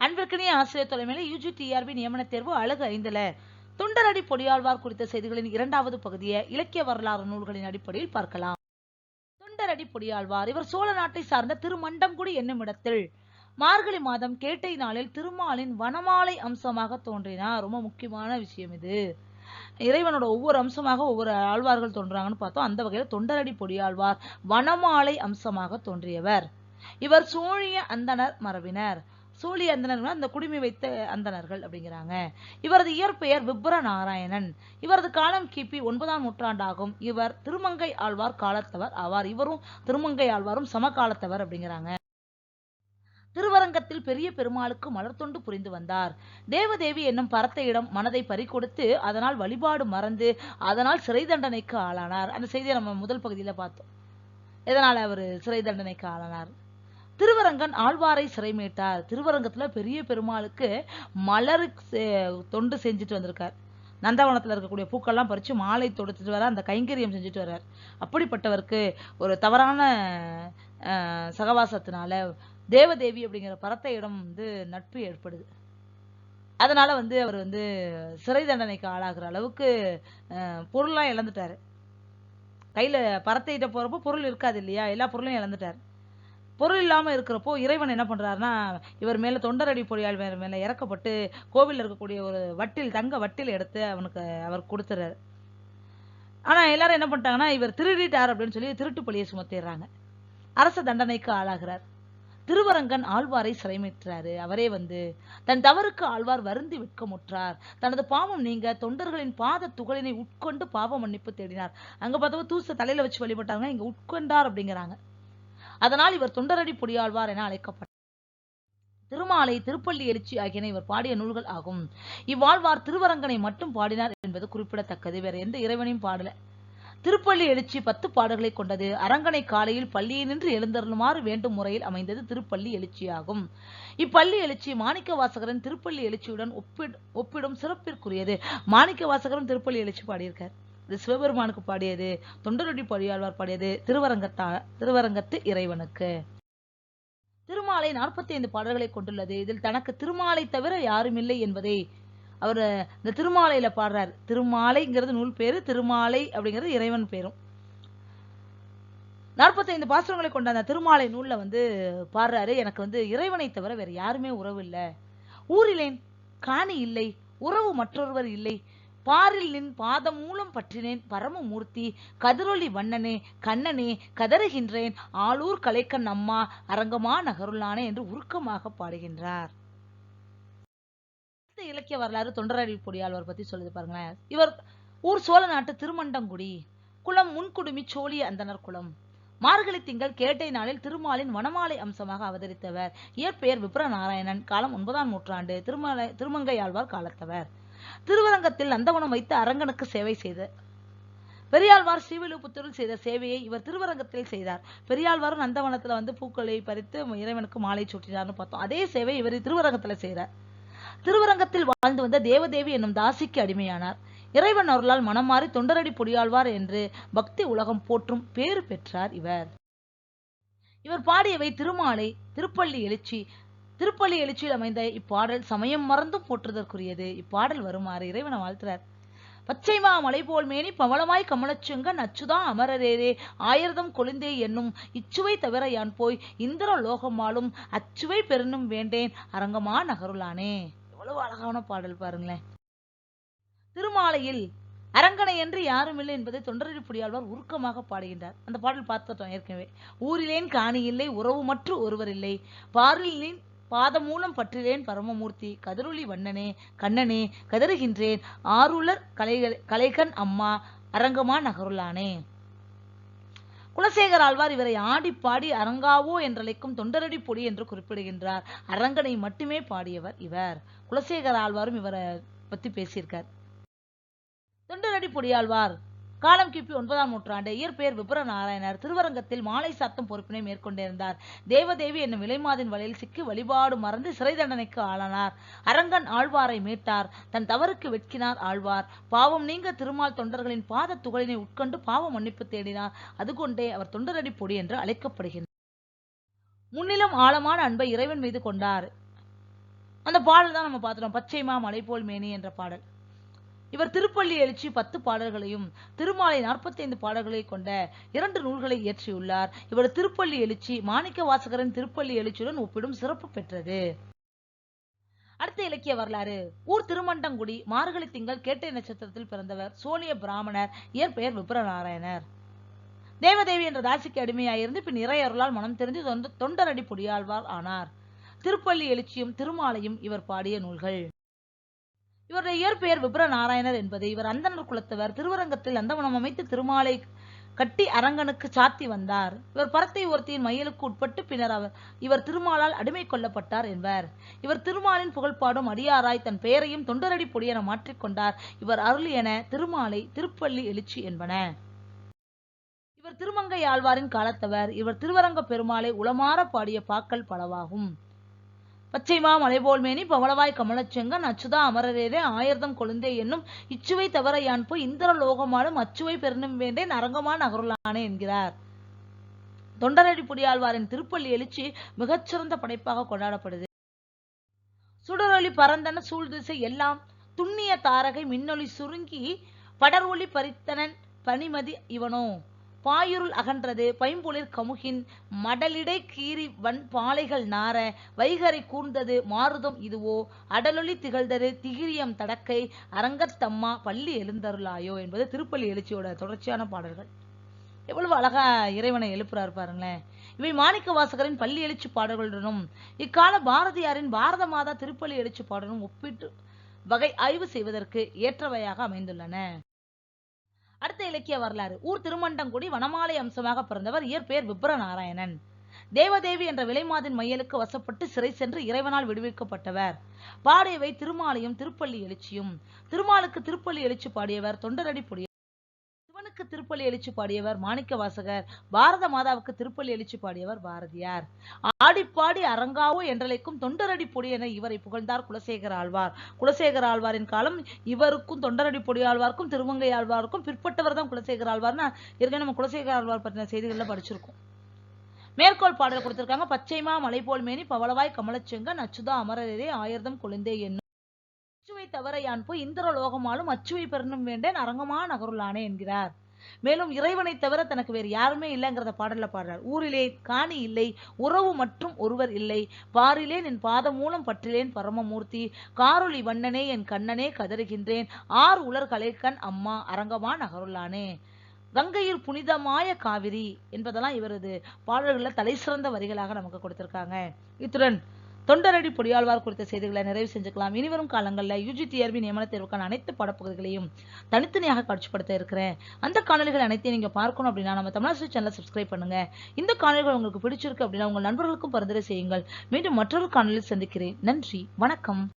அன்பிற்கினிய ஆசிரியர் தலைமையில் யூஜி டிஆர்பி நியமன தேர்வு அழகு ஐந்துல தொண்டரடி பொடியாழ்வார் குறித்த செய்திகளின் இரண்டாவது பகுதியை இலக்கிய வரலாறு நூல்களின் அடிப்படையில் பார்க்கலாம். தொண்டரடி பொடியாழ்வார் இவர் சோழ நாட்டை சார்ந்த திருமண்டம்குடி என்னும் இடத்தில் மார்கழி மாதம் கேட்டை நாளில் திருமாலின் வனமாலை அம்சமாக தோன்றினார். ரொம்ப முக்கியமான விஷயம் இது. இறைவனோட ஒவ்வொரு அம்சமாக ஒவ்வொரு ஆழ்வார்கள் தோன்றாங்கன்னு பார்த்தோம். அந்த வகையில் தொண்டரடி பொடியாழ்வார் வனமாலை அம்சமாக தோன்றியவர். இவர் சோழிய அந்தனர் மரபினர். சூழி அந்தனர்கள் அந்த குடிமை வைத்த அந்தணர்கள் அப்படிங்கிறாங்க. இவரது இயற்பெயர் விப்ர நாராயணன் இவரது காலம் கிபி ஒன்பதாம் நூற்றாண்டாகும். இவர் திருமங்கை ஆழ்வார் காலத்தவர் ஆவார். இவரும் திருமங்கை ஆழ்வாரும் சமகாலத்தவர் அப்படிங்கிறாங்க. திருவரங்கத்தில் பெரிய பெருமாளுக்கு மலர்த்தொண்டு புரிந்து வந்தார். தேவதேவி என்னும் பரத்தையிடம் மனதை பறிகொடுத்து அதனால் வழிபாடு மறந்து அதனால் சிறை தண்டனைக்கு ஆளானார். அந்த செய்தியை நம்ம முதல் பகுதியில பார்த்தோம். எதனால் அவர் சிறை தண்டனைக்கு ஆளானார்? திருவரங்கன் ஆழ்வாரை சிறை மீட்டார் பெரிய பெருமாளுக்கு மலரு செ- தொண்டு செஞ்சுட்டு வந்திருக்கார். நந்தவனத்தில் இருக்கக்கூடிய பூக்கள்லாம் பறித்து மாலை தொடுத்துட்டு வர அந்த கைங்கரியம் செஞ்சுட்டு வர்றார். அப்படிப்பட்டவருக்கு ஒரு தவறான சகவாசத்தினால தேவதேவி அப்படிங்கிற பரத்தையிடம் வந்து நட்பு ஏற்படுது. அதனால் வந்து அவர் வந்து சிறை தண்டனைக்கு ஆளாகிற அளவுக்கு பொருள்லாம் இழந்துட்டார். கையில் பரத்தையிட்ட போகிறப்போ பொருள் இருக்காது இல்லையா? எல்லா பொருளையும் இழந்துட்டார். பொருள் இல்லாமல் இருக்கிறப்போ இறைவன் என்ன பண்ணுறாருன்னா இவர் மேலே தொண்டரடி பொறியால் மேல மேலே இறக்கப்பட்டு கோவிலில் இருக்கக்கூடிய ஒரு வட்டில் தங்க வட்டில் எடுத்து அவனுக்கு அவர் கொடுத்துறாரு. ஆனால் எல்லாரும் என்ன பண்ணிட்டாங்கன்னா இவர் திருடிட்டார் அப்படின்னு சொல்லி திருட்டு பழியை சுமத்திடுறாங்க. அரச தண்டனைக்கு ஆளாகிறார். திருவரங்கன் ஆழ்வாரை சிறைமேற்றாரு. அவரே வந்து தன் தவறுக்கு ஆழ்வார் வருந்தி விற்கமுற்றார் தனது பாவம் நீங்க தொண்டர்களின் பாத துகளினை உட்கொண்டு பாவ மன்னிப்பு தேடினார். அங்க பார்த்தவங்க தூச தலையில வச்சு வழிபட்டாங்க இங்க உட்கொண்டார் அப்படிங்கிறாங்க. அதனால் இவர் தொண்டரடி பொடியாழ்வார் என அழைக்கப்பட்டார். திருமாலை திருப்பள்ளி எழுச்சி ஆகியன இவர் பாடிய நூல்கள் ஆகும். இவ்வாழ்வார் திருவரங்கனை மட்டும் பாடினார் என்பது குறிப்பிடத்தக்கது. வேற எந்த இறைவனையும் பாடல. திருப்பள்ளி எழுச்சி பத்து பாடல்களை கொண்டது. அரங்கனை காலையில் பள்ளியை நின்று எழுந்தருளுமாறு வேண்டும் முறையில் அமைந்தது திருப்பள்ளி எழுச்சியாகும். இப்பள்ளி எழுச்சி மாணிக்க வாசகரின் திருப்பள்ளி எழுச்சியுடன் ஒப்பிடும் சிறப்பிற்குரியது. மாணிக்க வாசகரும் திருப்பள்ளி எழுச்சி பாடியிருக்கார். இது சிவபெருமானுக்கு பாடியது தொண்டரொடி பொழியாழ்வார் பாடியது திருவரங்கத்தா திருவரங்கத்து இறைவனுக்கு. திருமாலை நாற்பத்தி ஐந்து பாடல்களை கொண்டுள்ளது. இதில் தனக்கு திருமாலை தவிர யாரும் இல்லை என்பதை அவர் இந்த திருமாலையில பாடுறார். திருமாலைங்கிறது நூல் பேரு திருமாலை அப்படிங்கிறது இறைவன் பேரும். நாற்பத்தைந்து பாசுரங்களை கொண்ட அந்த திருமாலை நூல்ல வந்து பாடுறாரு. எனக்கு வந்து இறைவனை தவிர வேற யாருமே உறவு இல்லை. ஊரிலேன் காணி இல்லை உறவு மற்றொருவர் இல்லை பாரில் நின் பாதம் மூலம் பற்றினேன் பரமமூர்த்தி. கதிரொளி வண்ணனே கண்ணனே கதறுகின்றேன். ஆளூர் கலைக்கண் அம்மா அரங்கமா நகருளானே என்று உருக்கமாக பாடுகின்றார். அடுத்த இலக்கிய வரலாறு தொண்டரடி பொடியாழ்வார் பத்தி சொல்லுது பாருங்களேன். இவர் ஊர் சோழ நாட்டு திருமண்டங்குடி. குளம் முன்குடுமி சோழி அந்தனர் குளம். மார்கழி திங்கள் கேட்டை நாளில் திருமாலின் வனமாலை அம்சமாக அவதரித்தவர். இயற்பெயர் விப்ர நாராயணன் காலம் ஒன்பதாம் நூற்றாண்டு. திருமலை திருமங்கையாழ்வார் காலத்தவர். திருவரங்கத்தில் நந்தவனம் வைத்து அரங்கனுக்கு சேவை செய்த பெரியாழ்வார் ஸ்ரீவில்லிபுத்தூரில் செய்த சேவையை இவர் திருவரங்கத்தில் செய்தார். பெரியாழ்வாரும் நந்தவனத்தில் வந்து பூக்களை பறித்து இறைவனுக்கு மாலை சூட்டினார்னு பார்த்தோம். அதே சேவை இவர் திருவரங்கத்துல செய்தார் திருவரங்கத்தில் வாழ்ந்து வந்த தேவதேவி என்னும் தாசிக்கு அடிமையானார். இறைவன் அருளால் மனம் மாறி தொண்டரடி பொடியாழ்வார் என்று பக்தி உலகம் போற்றும் பேறு பெற்றார் இவர். இவர் பாடியவை திருமாலை திருப்பள்ளி எழுச்சி திருப்பள்ளி எழுச்சியில் அமைந்த இப்பாடல் சமயம் மறந்தும் போற்றுதற்குரியது. இப்பாடல் வருமாறு இறைவனை வாழ்த்துறார். பச்சைமா மலை போல் மேனி பவளமாய் கமலச்சுங்கன் அச்சுதான் அமரரேரே ஆயிரதம் கொழுந்தே என்னும் இச்சுவை தவிர யான் போய் இந்திர லோகமாலும் அச்சுவை பெருனும் வேண்டேன். அரங்கமா நகருளானே. எவ்வளவு அழகான பாடல் பாருங்களேன். திருமாலையில் அரங்கனை என்று யாரும் இல்லை என்பதை தொண்டரடி புடியாழ்வார் உருக்கமாக பாடுகின்றார். அந்த பாடல் பார்த்துட்டோம் ஏற்கனவே. ஊரிலேன் காணி இல்லை உறவு மற்ற ஒருவர் இல்லை பாரிலின் பாதமூலம் பற்றிலேன் பரமமூர்த்தி. கதிரொளி வண்ணனே கண்ணனே கதறுகின்றேன். ஆருளர் கலைகள் கலைகண் அம்மா அரங்கமா நகருளானே. குலசேகர் ஆழ்வார் இவரை ஆடி பாடி அரங்காவோ என்றழைக்கும் தொண்டரடி பொடி என்று குறிப்பிடுகின்றார். அரங்கனை மட்டுமே பாடியவர் இவர். குலசேகர் ஆழ்வாரும் இவரை பத்தி பேசியிருக்கார். தொண்டரடி பொடியாழ்வார் காலம் கிபி ஒன்பதாம் நூற்றாண்டு. இயற்பெயர் விபர நாராயணர் திருவரங்கத்தில் மாலை சாத்தும் பொறுப்பினை மேற்கொண்டிருந்தார். தேவதேவி என்னும் விலைமாதின் வலையில் சிக்கி வழிபாடு மறந்து சிறை தண்டனைக்கு ஆளானார். அரங்கன் ஆழ்வாரை மீட்டார். தன் தவறுக்கு வெட்கினார் ஆழ்வார். பாவம் நீங்க திருமால் தொண்டர்களின் பாத துகளினை உட்கொண்டு பாவ மன்னிப்பு தேடினார். அதுகொண்டே அவர் தொண்டரடி பொடி என்று அழைக்கப்படுகின்றார் முன்னிலும் ஆழமான அன்பை இறைவன் மீது கொண்டார். அந்த பாடல் தான் நம்ம பார்த்துட்டோம். பச்சைமா மலை போல் மேனி என்ற பாடல். இவர் திருப்பள்ளி எழுச்சி பத்து பாடல்களையும் திருமாலை நாற்பத்தைந்து பாடல்களை கொண்ட இரண்டு நூல்களை இயற்றியுள்ளார். இவர் திருப்பள்ளி எழுச்சி மாணிக்க வாசகரின் திருப்பள்ளி எழுச்சியுடன் ஒப்பிடும் சிறப்பு பெற்றது. அடுத்த இலக்கிய வரலாறு. ஊர் திருமண்டங்குடி மார்கழி திங்கள் கேட்டை நட்சத்திரத்தில் பிறந்தவர் சோனிய பிராமணர். இயற்பெயர் விப்ரநாராயணர். தேவதேவி என்ற தாசிக்கு அடிமையாயிருந்து பின் இறையருளால் மனம் தெரிந்து தொண்டரடி பொடியாழ்வார் ஆனார். திருப்பள்ளி எழுச்சியும் திருமாலையும் இவர் பாடிய நூல்கள். இவருடைய இயற்பெயர் விப்ரநாராயணர் என்பது. இவர் அந்தனர் குலத்தவர். திருவரங்கத்தில் அந்தவனம் அமைத்து திருமாலை கட்டி அரங்கனுக்கு சாத்தி வந்தார். இவர் பரத்தை ஒருத்தியின் மையலுக்கு உட்பட்டு பின்னர் அவர் இவர் திருமாலால் அடிமை கொள்ளப்பட்டார் என்பர். இவர் திருமாலின் புகழ்பாடும் அடியாராய் தன் பெயரையும் தொண்டரடி பொடியென மாற்றிக்கொண்டார் இவர் அருளியன திருமாலை திருப்பள்ளி எழுச்சி என்பன. இவர் திருமங்கை ஆழ்வாரின் காலத்தவர். இவர் திருவரங்க பெருமாளை உளமாற பாடிய பாக்கள் பலவாகும். பச்சைமா மலைபோல்மேனி பவளவாய் கமலச்செங்கன் அச்சுதா அமரரேரே ஆயிரதம் கொழுந்தே என்னும் இச்சுவை தவற யான் போய் இந்திர லோகமாலும் அச்சுவை பெருணும் வேண்டே நரங்கமா நகருளானே என்கிறார். தொண்டரடி புடியாழ்வாரின் திருப்பள்ளி எழுச்சி மிகச்சிறந்த படைப்பாக கொண்டாடப்படுது. சுடரொளி பரந்தன சூழ்திசை எல்லாம் துண்ணிய தாரகை மின்னொளி சுருங்கி படர் ஒளி பறித்தனன் பனிமதி இவனோ. பாயுருள் அகன்றது பைம்புளிர் கமுகின் மடலிடை கீறி வன் பாலைகள் நார வைகரை கூர்ந்தது மாறுதம் இதுவோ அடலொளி திகழ்ந்தது திகிரியம் தடக்கை அரங்கத்தம்மா பள்ளி எழுந்தருளாயோ என்பது திருப்பள்ளி எழுச்சியோட தொடர்ச்சியான பாடல்கள். எவ்வளவு அழகா இறைவனை எழுப்புறாரு பாருங்களேன். இவை மாணிக்க வாசகரின் பள்ளி எழுச்சி பாடல்களுடனும் இக்கால பாரதியாரின் பாரத மாதா திருப்பள்ளி எழுச்சி பாடலும் ஒப்பிட்டு வகை ஆய்வு செய்வதற்கு ஏற்றவையாக அமைந்துள்ளன. அடுத்த இலக்கிய வரலாறு. ஊர் திருமண்டங்குடி வனமாலை அம்சமாக பிறந்தவர் இயற்பெயர் விப்ரநாராயணன். தேவதேவி என்ற விலைமாதின் மையலுக்கு வசப்பட்டு சிறை சென்று இறைவனால் விடுவிக்கப்பட்டவர். பாடியவை திருமாலையும் திருப்பள்ளி எழுச்சியும். திருமாலுக்கு திருப்பள்ளி எழுச்சி பாடியவர் தொண்டரடி பொடிய திருப்பள்ளி எழுச்சி பாடியவர் மாணிக்க வாசகர் பாரத மாதாவுக்கு திருப்பள்ளி எழுச்சி பாடியவர் பாரதியார். ஆடிப்பாடி அரங்காவோ என்றழைக்கும் தொண்டரடி பொடி என இவரை புகழ்ந்தார் குலசேகர ஆழ்வார். குலசேகர ஆழ்வாரின் காலம் இவருக்கும் தொண்டரடி பொடி ஆழ்வாருக்கும் திருமங்கை ஆழ்வாருக்கும் பிற்பட்டவர் தான் குலசேகர ஆழ்வார்னா ஏற்கனவே நம்ம குலசேகர ஆழ்வார் பற்றின செய்திகள்ல படிச்சிருக்கோம். மேற்கோள் பாடல் கொடுத்திருக்காங்க பச்சைமா மலை போல் மேனி பவளவாய் கமலச்செங்கன் அச்சுதா அமரரே ஆயிரதம் குழந்தை என்னும். அச்சுவை தவிர யான் போய் இந்திர லோகமாலும் அச்சுவை பெறணும் வேண்டேன் அரங்கமா நகருளானே என்கிறார். மேலும் இறைவனை தவிர தனக்கு வேறு யாருமே இல்லைங்கிறத பாடல்ல பாடுறார். ஊரிலே காணி இல்லை உறவு மற்றும் ஒருவர் இல்லை. பாரிலே நின் பாதம் மூலம் பற்றிலேன் பரமமூர்த்தி. காரொளி வண்ணனே என் கண்ணனே கதறுகின்றேன். ஆர் உலர் கலைக்கண் அம்மா அரங்கமா நகருள்ளானே கங்கையில் புனிதமாய காவிரி என்பதெல்லாம் இவரது பாடல்கள்ல தலை சிறந்த வரிகளாக நமக்கு கொடுத்திருக்காங்க. இத்துடன் தொண்டரடி பொடியாழ்வார் குறித்த செய்திகளை நிறைவு செஞ்சுக்கலாம். இனிவரும் காலங்களில் யூஜி டிஆர்பி நியமன தேர்வுக்கான அனைத்து படப்பகுதிகளையும் தனித்தனியாக காட்சிப்படுத்த இருக்கிறேன். அந்த காணொலிகள் அனைத்தையும் நீங்க பார்க்கணும் அப்படின்னா நம்ம தமிழாசி சேனலை சப்ஸ்கிரைப் பண்ணுங்க. இந்த காணொலிகள் உங்களுக்கு பிடிச்சிருக்கு அப்படின்னா உங்கள் நண்பர்களுக்கும் பரிந்துரை செய்யுங்கள். மீண்டும் மற்றொரு காணொலியில் சந்திக்கிறேன். நன்றி. வணக்கம்.